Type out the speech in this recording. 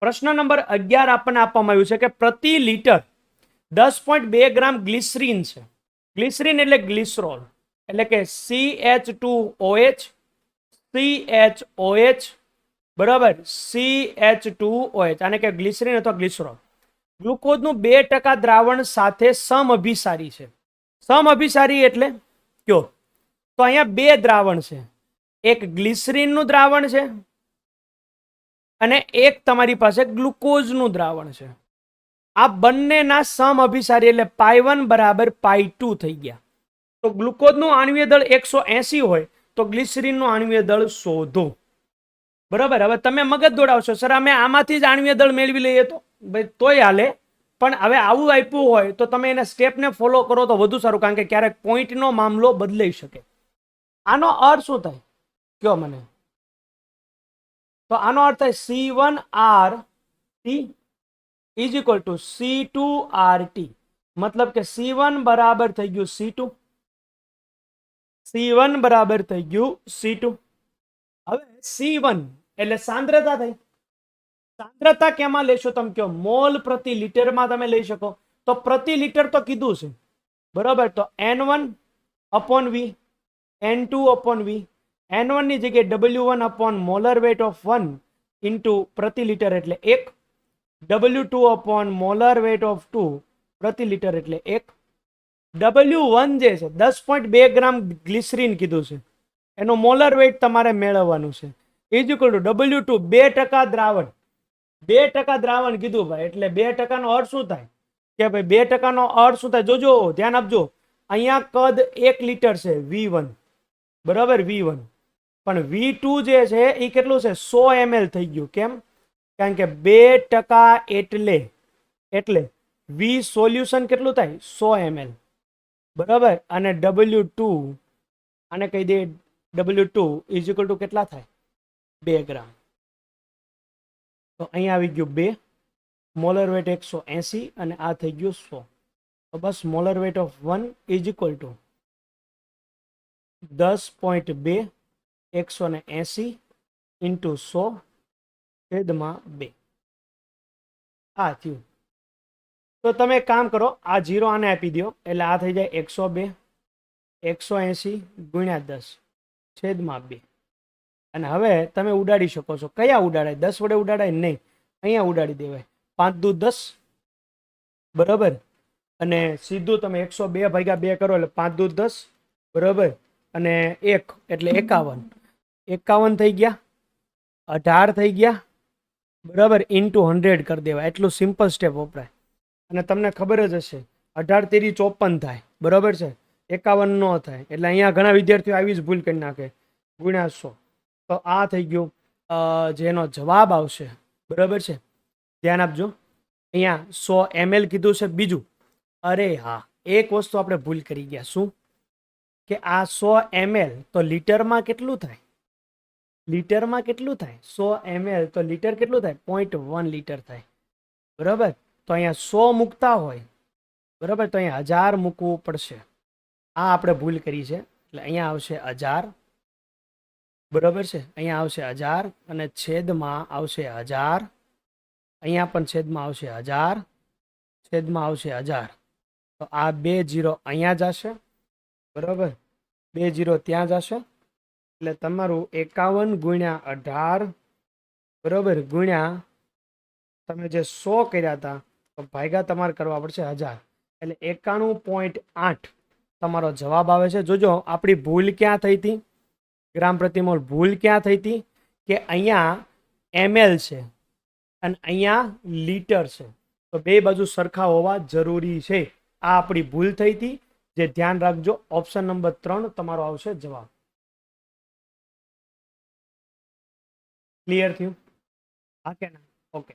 પ્રશ્ન નંબર અગિયાર આપણને આપવામાં આવ્યું છે કે પ્રતિ લીટર દસ પોઈન્ટ બે ગ્રામ ગ્લિસરીન છે. ગ્લિસરીન એટલે ગ્લિસરોલ. એટલે કે C H two O H C H O H બરાબર? C H two O H આને કે ગ્લિસરીન અથવા ગ્લિસરોલ. ગ્લુકોઝનું બે ટકા દ્રાવણ સાથે સમઅભિસારી છે. સમઅભિસારી એટલે કયો? તો અહીંયા બે દ્રાવણ છે. એક ગ્લિસરીનનું દ્રાવણ છે અને એક તમારી પાસે ગ્લુકોઝનું દ્રાવણ છે. આ બંનેના સમ અભિસારી એટલે પાઈ વન બરાબર પાઈ ટુ થઈ ગયા. તો ગ્લુકોઝનું આણ્વીય દળ એકસો એસી હોય તો ગ્લિસરીનનું આણ્વીય દળ શોધો બરાબર? હવે તમે મગજ દોડાવશો. સર, અમે આમાંથી જ આણ્વીય દળ મેળવી લઈએ તો? ભાઈ, તોય હાલે. પણ હવે આવું આપ્યું હોય તો તમે એના સ્ટેપને ફોલો કરો તો વધુ સારું, કારણ કે ક્યારેક પોઈન્ટનો મામલો બદલાઈ શકે. આનો અર્થ શું થાય? કયો મને? તો આનો અર્થ થાય C one R T is equal to C two R T મતલબ કે સી વન બરાબર થઈ ગયું સી ટુ સી વન બરાબર થઈ ગયું સી ટુ હવે સી વન એટલે સાંદ્રતા થઈ સાંદ્રતા કેમાં લેશો તમે કયો મોલ પ્રતિ લીટરમાં તમે લઈ શકો તો પ્રતિ લીટર તો કીધું છે બરાબર તો N one upon V N two upon V N વનની જગ્યાએ W one upon molar weight of one into પ્રતિ લિટર એટલે એક. W two upon molar weight of two પ્રતિ લિટર એટલે એક. ડબલ્યુ વન જે છે, દસ પોઈન્ટ બે ગ્રામ ગ્લિસરીન કીધું છે. એનું મોલર વેટ તમારે મેળવવાનું છે. Is equal to W two બે ટકા દ્રાવણ. બે ટકા દ્રાવણ કીધું ભાઈ, એટલે બે ટકાનો અર્થ શું થાય? કે ભાઈ, બે ટકાનો અર્થ શું થાય? જોજો, ધ્યાન આપજો. અહીંયા કદ એક લિટર છે વી વન બરાબર? વી વન પણ વી ટુ જે છે એ કેટલું છે? સો એમએલ થઈ ગયું. કેમ? કારણ કે બે ટકા એટલે એટલે વી સોલ્યુશન કેટલું થાય? સો એમએલ બરાબર? અને ડબલ્યુ ટુ, આને કહી દે, W two is equal to કેટલા થાય? બે ગ્રામ. તો અહીંયા આવી ગયું બે. મોલર વેટ એકસો એંસી અને આ થઈ ગયું સો. તો બસ molar weight of one is equal to દસ પોઈન્ટ બે એકસો ને એંસી ઇન્ટુ સો છેદમાં બે. આ થયું. તો તમે કામ કરો, આ જીરો આને આપી દો એટલે આ થઈ જાય એકસો બે, એકસો એંસી ગુણ્યા દસ છેદમાં બે. અને હવે તમે ઉડાડી શકો છો. કયા ઉડાડાય? દસ વડે ઉડાડાય? નહીં. અહીંયા ઉડાડી દેવાય. પાંચ દુ દસ, બરાબર? અને સીધું તમે એકસો બે ભાગ્યા બે કરો એટલે પાંચ દુ દસ, બરાબર? અને એક, એટલે એકાવન. એકાવન થઈ ગયા, અઢાર થઈ ગયા, બરાબર ઇન્ટુ હંડ્રેડ કરી દેવાય. એટલું સિમ્પલ સ્ટેપ વપરાય. અને તમને ખબર જ હશે, અઢાર તેરી ચોપન થાય, બરાબર છે? એકાવન ન થાય. એટલે અહીંયા ઘણા વિદ્યાર્થીઓ આવી જ ભૂલ કરી નાખે. ગુણ્યા સો. તો આ થઈ ગયું જેનો જવાબ આવશે, બરાબર છે? ધ્યાન આપજો. અહીંયા સો એમએલ કીધું છે, બીજું. અરે હા, એક વસ્તુ આપણે ભૂલ કરી ગયા. શું? કે આ સો એમએલ તો લીટરમાં કેટલું થાય? લીટરમાં કેટલું થાય? સો એમએલ તો લીટર કેટલું થાય? પોઈન્ટ વન લીટર થાય. બરાબર? તો અહીંયા સો મૂકતા હોય. બરાબર? તો અહીંયા હજાર મૂકવું પડશે. આ આપણે ભૂલ કરી છે. એટલે અહીંયા આવશે હજાર. બરાબર છે? અહીંયા આવશે હજાર અને છેદમાં આવશે હજાર. અહીંયા પણ છેદમાં આવશે હજાર. છેદમાં આવશે હજાર. તો આ બે જીરો અહીંયા જશે બરાબર? બે જીરો ત્યાં જશે એટલે તમારું એકાવન ગુણ્યા અઢાર બરાબર ગુણ્યા તમે જે સો કર્યા હતા, તો ભાગ્યા તમારે કરવા પડશે હજાર. એટલે એકાણું પોઈન્ટ આઠ તમારો જવાબ આવે છે. જોજો, આપણી ભૂલ ક્યાં થઈ હતી? ગ્રામ પ્રતિમોલ ભૂલ ક્યાં થઈ હતી? કે અહીંયા એમએલ છે અને અહીંયા લીટર છે. તો બે બાજુ સરખા હોવા જરૂરી છે. આ આપણી ભૂલ થઈ હતી. જે ધ્યાન રાખજો, ઓપ્શન નંબર ત્રણ તમારો આવશે જવાબ. ક્લિયર થયું? હા કે ના? ઓકે